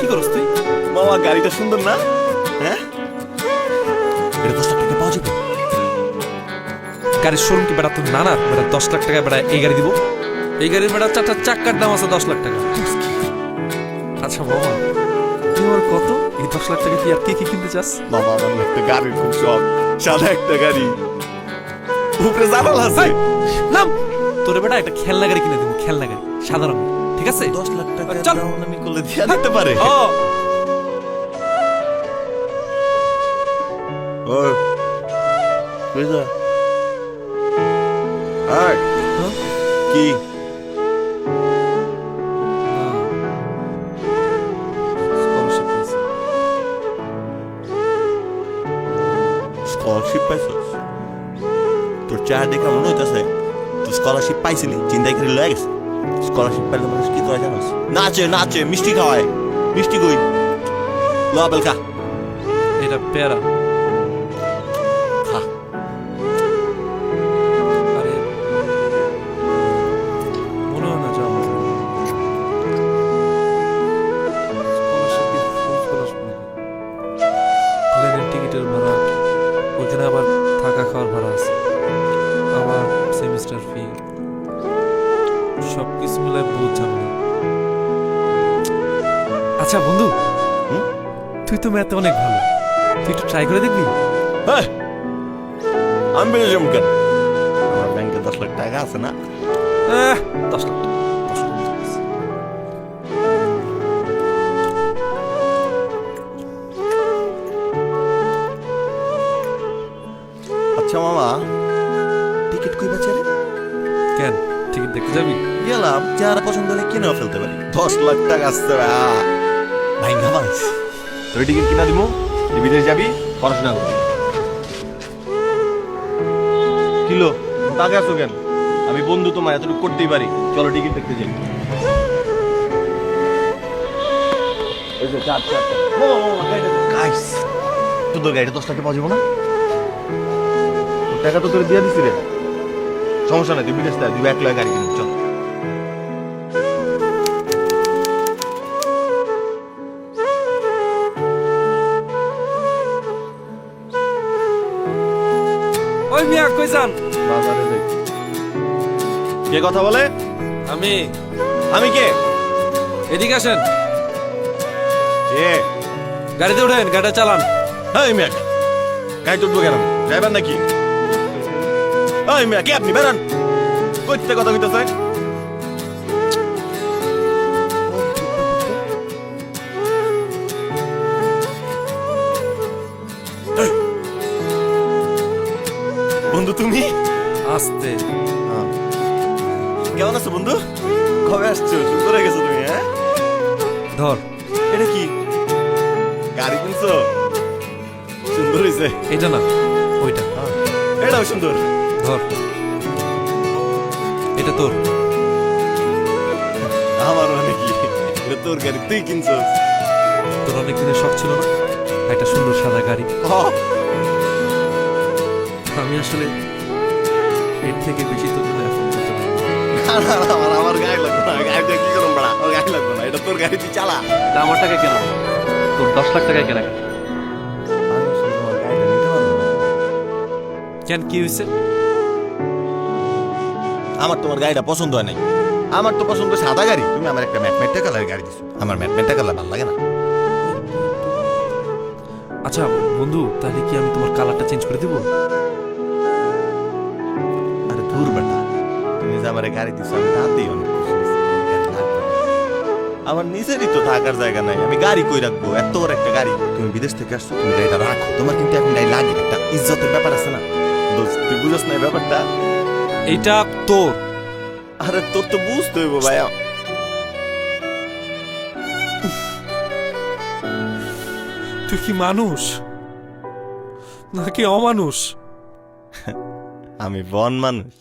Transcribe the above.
কি করস তুই? মামা গাড়িটা সুন্দর না? হ্যাঁ? এটা দশ লাখ টাকা পাওয়া যাবে। গাড়ির শোরুম কি বেড়া তোর বেড়া দশ লাখ টাকা বেড়া এই গাড়ি দিব। এই গাড়ির বেড়া চারটা চাক্কার দাম আছে দশ লাখ টাকা। আচ্ছা বাবা তুই আমার কত? এই দশ লাখ টাকা কি আর কি কি কিনতে চাস? মামা আমার একটা গাড়ির খুব শখ। সাদা একটা গাড়ি। উপরে জানালা আছে। নাম! তোর বেটা একটা খেলনা গাড়ি কিনে দেবো খেলনা গাড়ি রঙের। ঠিক আছে? দশ লাখ টাকা চল। আমি করলে দিয়া দিতে পারে? কি? স্কলারশিপ পাইছিস তোর চেহারা দেখে মনে হইতেছে তুই স্কলারশিপ পাইছিলি চিন্তাই করে লয়ে গেছে। স্কলারশিপ পেলে মানুষ কি করে জানোস? নাচে নাচে, মিষ্টি খাওয়ায়, মিষ্টি কই ল, বেলকা। এটা পেয়ারা। আচ্ছা বন্ধু। তুই তো ম্যাথে অনেক ভালো। তুই একটু ট্রাই করে দেখবি? এই, আমি বেড়ে যাব কেন? আমার ব্যাংকে দশ লাখ টাকা আছে না? দশ লাখ। আচ্ছা মামা টিকিট কই বাচ্চা রে? কেন? টিকিট দেখতে যাবি? গেলাম যারা পছন্দ হলে কিনেও ফেলতে পারি। দশ লাখ টাকা আসতে ভাই ভাই তোর টিকিট কিনা দিব তুই বিদেশ যাবি পড়াশোনা করবি। কিলো তাকে আসো কেন? আমি বন্ধু তোমার এতটুকু করতেই পারি। চলো টিকিট দেখতে যাই। তোর গাড়িটা দশ টাকা পাওয়া যাব না? টাকা তো তোর দিয়ে দিছি রে। সমস্যা নাই তুই বিদেশ দেয় তুই এক লাখ গাড়ি কিনবি চল। ওই মিয়া কই যান? বাজারে যাই। কে কথা বলে? আমি। আমি কে? এদিকে আসেন। কে? গাড়িতে উঠেন গাড়িটা চালান। এই মিয়া গাড়ি তুলবো কেন? ড্রাইভার নাকি? এই মিয়া কে আপনি? বেরান। কইতে কথা কইতেছে। বন্ধু তুমি? আস্তে। কেমন আছো বন্ধু? কবে আসছো? সুন্দর হয়ে গেছো তুমি হ্যাঁ? ধর। এটা কি? গাড়ি কিনছো? সুন্দর হয়েছে এটা না ওইটা। এটাও সুন্দর। ধর। এটা তোর। আমার মানে কি এটা তোর গাড়ি তুই কিনছো তোর অনেক দিনের শখ ছিল না? একটা সুন্দর সাদা গাড়ি। আমি আসলে এর থেকে বেশি তোর জন্য এখন করতে পারি আমার আমার গাড়ি লাগবে না। গাড়িটা কি করুন বড়া? আমার গাড়ি লাগবে না। এটা তোর গাড়ি তুই চালা। তা আমার টাকা কেন? তোর দশ লাখ টাকা কেনা? কেন কি হয়েছে? আমার তোমার গাড়িটা পছন্দ হয় নাই। আমার তো পছন্দ সাদা গাড়ি। তুমি আমার একটা ম্যাটমেটটা কালার গাড়ি দিছো। আমার ম্যাটমেটটা কালার ভালো লাগে না। আচ্ছা বন্ধু তাহলে কি আমি তোমার কালারটা চেঞ্জ করে দেবো? আমার গাড়ি দিছো আমি তাতেই অনেক। আমার নিজেরই তো থাকার জায়গা নাই আমি গাড়ি কই রাখব? এত বড় একটা গাড়ি। তুমি বিদেশ থেকে আসছো তুমি গাড়িটা রাখো। তোমার কিন্তু এখন গাড়ি লাগে একটা ইজ্জতের ব্যাপার আছে না? দোস্ত, তুই বুঝছ না ব্যাপারটা? এইটা তোর। আরে তোর তো বুঝতে হইব ভাইয়া। তুই কি মানুষ? নাকি অমানুষ? আমি বন মানুষ।